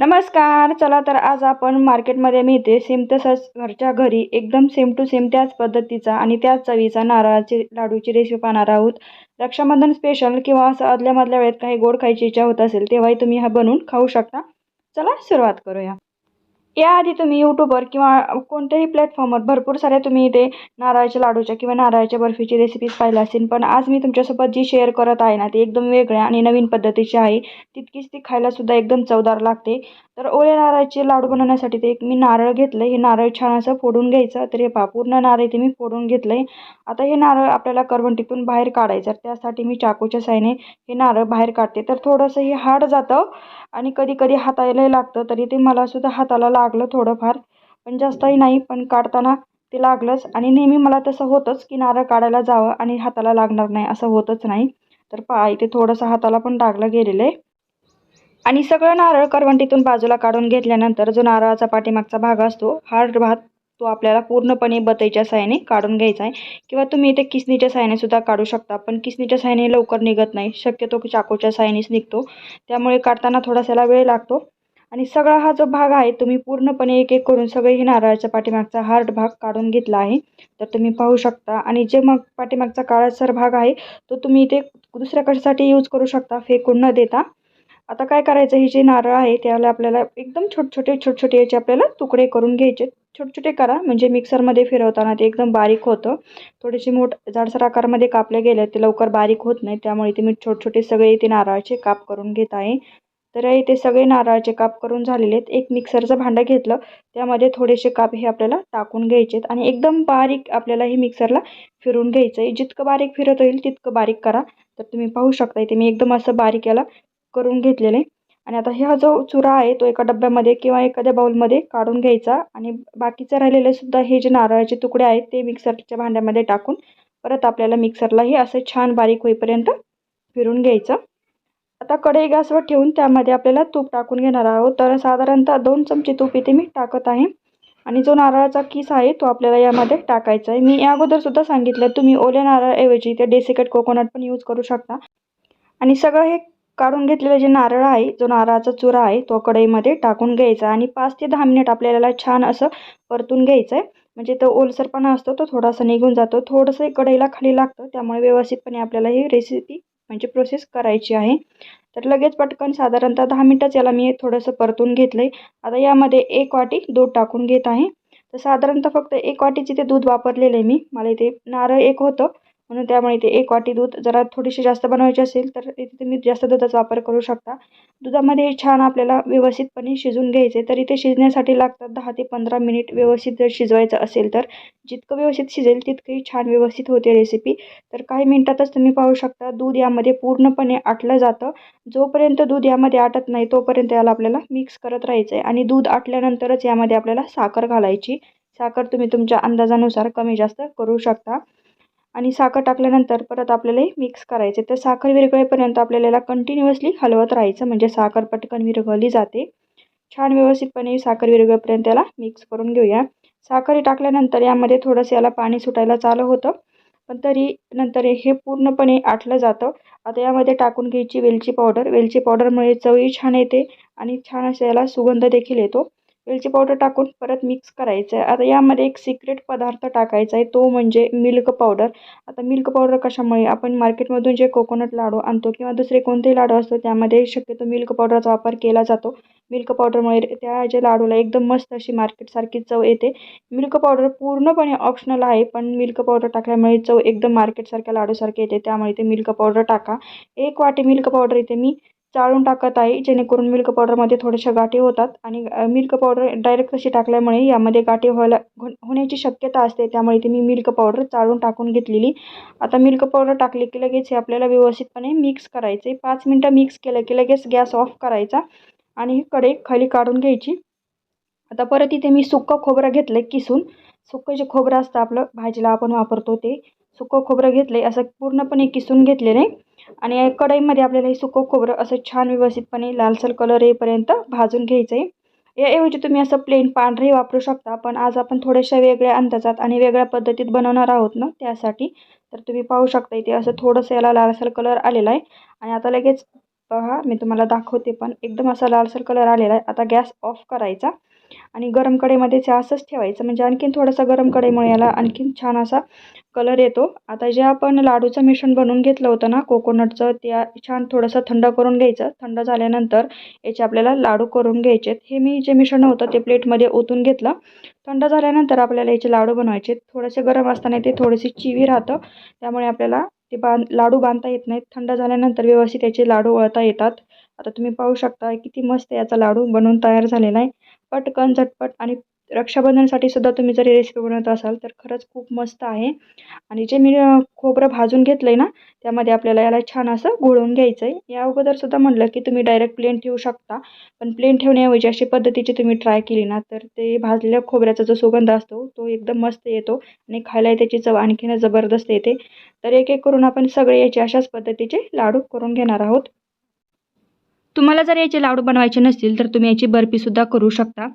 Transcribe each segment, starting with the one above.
नमस्कार चला तर आज आपण मार्केटमध्ये मिळते सेम तसंच घरच्या घरी एकदम सेम टू सेम त्याच पद्धतीचा आणि त्याच चवीचा नारळाची लाडूची रेसिपी पाहणार आहोत. रक्षाबंधन स्पेशल किंवा असं आदल्यामधल्या वेळेत काही गोड खायची इच्छा होत असेल तेव्हाही तुम्ही हा बनवून खाऊ शकता. चला सुरुवात करूया. याआधी तुम्ही यूट्यूबवर किंवा कोणत्याही प्लॅटफॉर्मवर भरपूर साऱ्या तुम्ही इथे नारळाच्या लाडूच्या किंवा नारळाच्या बर्फीची रेसिपीज पाहिल्या असतील. पण आज मी तुमच्यासोबत जी शेअर करत आहे ना ती एकदम वेगळ्या आणि नवीन पद्धतीची आहे. तितकीच ती खायलासुद्धा एकदम चवदार लागते. तर ओल्या नारळाचे लाडू बनवण्यासाठी ते एक मी नारळ घेतलं हे नारळ छान असं फोडून घ्यायचं. तर हे पहा पूर्ण नारळ ते मी फोडून घेतलं आहे आता हे नारळ आपल्याला करवंटीतून बाहेर काढायचं त्यासाठी मी चाकूच्या साईने हे नारळ बाहेर काढते. तर थोडंसं हे हार्ड जातं आणि कधी कधी हातायलाही लागतं. तरी ते मलासुद्धा हाताला लागलं थोडंफार पण जास्तही नाही पण काढताना ते लागलंच. आणि नेहमी मला तसं होतंच की नारळ काढायला जावं आणि हाताला लागणार नाही असं होतच नाही. तर पहा इथे थोडंसं हाताला पण लागलं गेलेलं आहे. आणि सगळं नारळ करवंटीतून बाजूला काढून घेतल्यानंतर जो नारळाचा पाठीमागचा भाग असतो हार्ड भाग तो आपल्याला पूर्णपणे बतईच्या साहाय्याने काढून घ्यायचा आहे. किंवा तुम्ही इथे किसनीच्या साहाय्याने सुद्धा काढू शकता पण किसनीच्या साहाय्याने लवकर निघत नाही. शक्यतो चाकूच्या साहाय्यानेच निघतो. त्यामुळे काढताना थोडासाला वेळ लागतो. आणि सगळा हा जो भाग आहे तुम्ही पूर्णपणे एक एक करून सगळे हे नारळाच्या पाठीमागचा हार्ड भाग काढून घेतला आहे. तर तुम्ही पाहू शकता. आणि जे मग पाठीमागचा काळासर भाग आहे तो तुम्ही इथे दुसऱ्या कशासाठी यूज करू शकता फेकून न देता. आता काय करायचं हे जे नारळ आहे त्याला आपल्याला एकदम छोट छोटे छोटे छोटे याचे आपल्याला तुकडे करून घ्यायचे. छोटे छोटे करा. म्हणजे मिक्सरमध्ये फिरवताना ते एकदम बारीक होतं. थोडेसे मोठ जाडसर आकारामध्ये कापले गेले ते लवकर बारीक होत नाही. त्यामुळे ते मी छोटे छोटे सगळे इथे नारळाचे काप करून घेत आहे. तर इथे सगळे नारळाचे काप करून झालेले आहेत. एक मिक्सरचं भांडं घेतलं. त्यामध्ये थोडेसे काप हे आपल्याला टाकून घ्यायचे आहेत. आणि एकदम बारीक आपल्याला हे मिक्सरला फिरून घ्यायचं आहे जितकं बारीक फिरत होईल तितकं बारीक करा. तर तुम्ही पाहू शकता इथे मी एकदम असं बारीक याला करून घेतलेलं आहे. आणि आता हा जो चुरा आहे तो एका डब्यामध्ये किंवा एखाद्या बाऊलमध्ये काढून घ्यायचा. आणि बाकीचं राहिलेले सुद्धा हे जे नारळाचे तुकडे आहेत ते मिक्सरच्या भांड्यामध्ये टाकून परत आपल्याला मिक्सरलाही असं छान बारीक होईपर्यंत फिरून घ्यायचं. आता कढई गॅसवर ठेवून त्यामध्ये आपल्याला तूप टाकून घेणार आहोत. तर साधारणतः दोन चमचे तूप इथे मी टाकत आहे. आणि जो नारळाचा किस आहे तो आपल्याला यामध्ये टाकायचा आहे. मी या अगोदरसुद्धा सांगितलं तुम्ही ओल्या नारळऐवजी ते डेसिकेट कोकोनट पण यूज करू शकता. आणि सगळं हे काढून घेतलेलं जे नारळ आहे जो नारळाचा चुरा आहे तो कढईमध्ये टाकून घ्यायचा. आणि पाच ते दहा मिनिट आपल्याला छान असं परतून घ्यायचं आहे. म्हणजे तो ओलसरपणा असतो तो थोडासा निघून जातो. थोडंसं कढईला खाली लागतं त्यामुळे व्यवस्थितपणे आपल्याला ही रेसिपी म्हणजे प्रोसेस करायची आहे. तर लगेच पटकन साधारणतः दहा मिनटंच याला मी थोडंसं परतून घेतलं आहे आता यामध्ये एक वाटी दूध टाकून घेत आहे. तर साधारणतः फक्त एक वाटीचे ते दूध वापरलेलं आहे मी. मला इथे नारळ एक होतं. म्हणून त्यामुळे इथे एक वाटी दूध जरा थोडीशी जास्त बनवायची असेल तर इथे तुम्ही जास्त दुधाचा वापर करू शकता. दुधामध्ये छान आपल्याला व्यवस्थितपणे शिजून घ्यायचे तर इथे शिजण्यासाठी लागतात दहा ते पंधरा मिनिट व्यवस्थित जर शिजवायचं असेल तर जितकं व्यवस्थित शिजेल तितकंही छान व्यवस्थित होते रेसिपी तर काही मिनटातच तुम्ही पाहू शकता दूध यामध्ये पूर्णपणे आटलं जातं. जोपर्यंत दूध यामध्ये आटत नाही तोपर्यंत याला आपल्याला मिक्स करत राहायचं आहे आणि दूध आटल्यानंतरच यामध्ये आपल्याला साखर घालायची. साखर तुम्ही तुमच्या अंदाजानुसार कमी जास्त करू शकता. आणि साखर टाकल्यानंतर परत आपल्याला मिक्स करायचे. तर साखर विरघळेपर्यंत आपल्याला याला कंटिन्युअसली हलवत राहायचं. म्हणजे साखर पटकन विरघळली जाते. छान व्यवस्थितपणे साखर विरघळेपर्यंत याला मिक्स करून घेऊया. साखर टाकल्यानंतर यामध्ये थोडंसं याला पाणी सुटायला चालू होतं. पण तरी नंतर हे पूर्णपणे आटलं जातं. आता यामध्ये टाकून घ्यायची वेलची पावडर वेलची पावडरमुळे चवही छान येते आणि छान असं याला सुगंध देखील येतो. वेलची पावडर टाकून परत मिक्स करायचं आहे आता यामध्ये एक सिक्रेट पदार्थ टाकायचा आहे तो म्हणजे मिल्क पावडर आता मिल्क पावडर कशामुळे? आपण मार्केटमधून जे कोकोनट लाडू आणतो किंवा दुसरे कोणतेही लाडू असतो त्यामध्ये शक्यतो मिल्क पावडरचा वापर केला जातो. मिल्क पावडरमुळे त्या जे लाडूला एकदम मस्त अशी मार्केटसारखी चव येते. मिल्क पावडर पूर्णपणे ऑप्शनल आहे पण मिल्क पावडर टाकल्यामुळे चव एकदम मार्केटसारख्या लाडूसारखी येते. त्यामुळे ते मिल्क पावडर टाका. एक वाटी मिल्क पावडर इथे मी चाळून टाकत आहे. जेणेकरून मिल्क पावडरमध्ये थोड्याशा गाठी होतात आणि मिल्क पावडर डायरेक्ट तशी टाकल्यामुळे यामध्ये गाठी व्हायला होण्याची शक्यता असते. त्यामुळे ती मी मिल्क पावडर चाळून टाकून घेतलेली. आता मिल्क पावडर टाकली की लगेच हे आपल्याला व्यवस्थितपणे मिक्स करायचे. पाच मिनटं मिक्स केलं की लगेच गॅस ऑफ करायचा आणि कढई खाली काढून घ्यायची. आता परत इथे मी सुक्कं खोबरं घेतलं आहे किसून. सुक्कं जे खोबरं असतं आपलं भाजीला आपण वापरतो ते सुकं खोबरं घेतलं आहे असं पूर्णपणे किसून घेतलेलं आहे. आणि कढईमध्ये आपल्याला हे सुकं खोबरं असं छान व्यवस्थितपणे लालसर कलर येईपर्यंत भाजून घ्यायचं आहे याऐवजी तुम्ही असं प्लेन पांढरे वापरू शकता पण आज आपण थोड्याशा वेगळ्या अंदाजात आणि वेगळ्या पद्धतीत बनवणार आहोत ना त्यासाठी तर तुम्ही पाहू शकता इथे असं थोडंसं याला लालसर कलर आलेला आहे. आणि आता लगेच पहा मी तुम्हाला दाखवते पण. एकदम असा लालसर कलर आलेला आहे. आता गॅस ऑफ करायचा आणि गरम कढईमध्ये ते असंच ठेवायचं. म्हणजे आणखीन थोडंसं गरम कढईमुळे याला आणखीन छान असा कलर येतो. आता जे आपण लाडूचं मिश्रण बनवून घेतलं होतं ना कोकोनटचं त्या छान थोडंसं थंड करून घ्यायचं. थंड झाल्यानंतर याचे आपल्याला लाडू करून घ्यायचे हे मी जे मिश्रण होतं ते प्लेटमध्ये ओतून घेतलं. थंड झाल्यानंतर आपल्याला याचे लाडू बनवायचे थोडेसे गरम असताना ते थोडेसे चिवी राहतं. त्यामुळे आपल्याला ते बांध लाडू बांधता येत नाहीत. थंड झाल्यानंतर व्यवस्थित याचे लाडू वळता येतात. आता तुम्ही पाहू शकता किती मस्त याचा लाडू बनवून तयार झालेला आहे. पटकन झटपट आणि रक्षाबंधनसाठी सुद्धा तुम्ही जर ही रेसिपी बनवत असाल तर खरंच खूप मस्त आहे. आणि जे मी खोबरं भाजून घेतलं आहे ना त्यामध्ये आपल्याला याला छान असं घोळून घ्यायचं आहे या अगोदरसुद्धा म्हटलं की तुम्ही डायरेक्ट प्लेन ठेवू शकता. पण प्लेन ठेवण्याऐवजी अशी पद्धतीची तुम्ही ट्राय केली ना तर ते भाजलेल्या खोबऱ्याचा जो सुगंध असतो तो एकदम मस्त येतो आणि खायला त्याची चव आणखीनच जबरदस्त येते. तर एक एक करून आपण सगळे याचे अशाच पद्धतीचे लाडू करून घेणार आहोत. तुम्हाला जर याचे लाडू बनवायचे नसतील तर तुम्ही याची बर्फीसुद्धा करू शकता.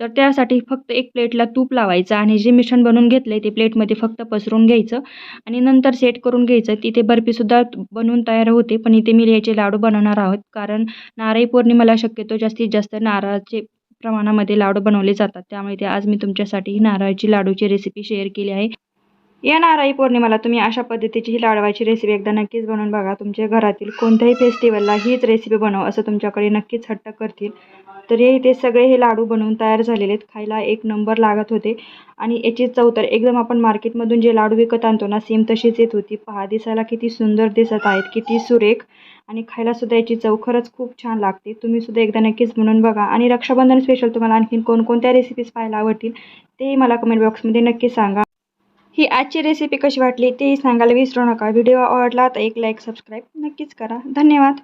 तर त्यासाठी फक्त एक प्लेटला तूप लावायचं आणि जे मिश्रण बनवून घेतलं आहे ते प्लेटमध्ये फक्त पसरून घ्यायचं आणि नंतर सेट करून घ्यायचं. तिथे बर्फीसुद्धा बनवून तयार होते पण इथे मी याचे लाडू बनवणार आहोत कारण नारळी पौर्णिमेला शक्यतो जास्तीत जास्त नारळाचे प्रमाणामध्ये लाडू बनवले जातात. त्यामुळे ते आज मी तुमच्यासाठी नारळाची लाडूची रेसिपी शेअर केली आहे. या नारळी पौर्णिमेला तुम्ही अशा पद्धतीची ही लाडवाची रेसिपी एकदा नक्कीच बनवून बघा. तुमच्या घरातील कोणत्याही फेस्टिवलला हीच रेसिपी बनव असं तुमच्याकडे नक्कीच हट्ट करतील. तर हे ते सगळे हे लाडू बनवून तयार झालेले आहेत. खायला एक नंबर लागत होते. आणि याची चव तर एकदम आपण मार्केटमधून जे लाडू विकत आणतो ना सेम तशीच येत होती. पहा दिसायला किती सुंदर दिसत आहेत किती सुरेख. आणि खायलासुद्धा याची चव खरंच खूप छान लागते. तुम्ही सुद्धा एकदा नक्कीच बनवून बघा. आणि रक्षाबंधन स्पेशल तुम्हाला आणखीन कोणकोणत्या रेसिपीज पाहायला आवडतील तेही मला कमेंट बॉक्समध्ये नक्की सांगा. ही आजची रेसिपी कशी वाटली तेही सांगायला विसरू नका. व्हिडिओ आवडला तर एक लाईक सबस्क्राईब नक्कीच करा. धन्यवाद.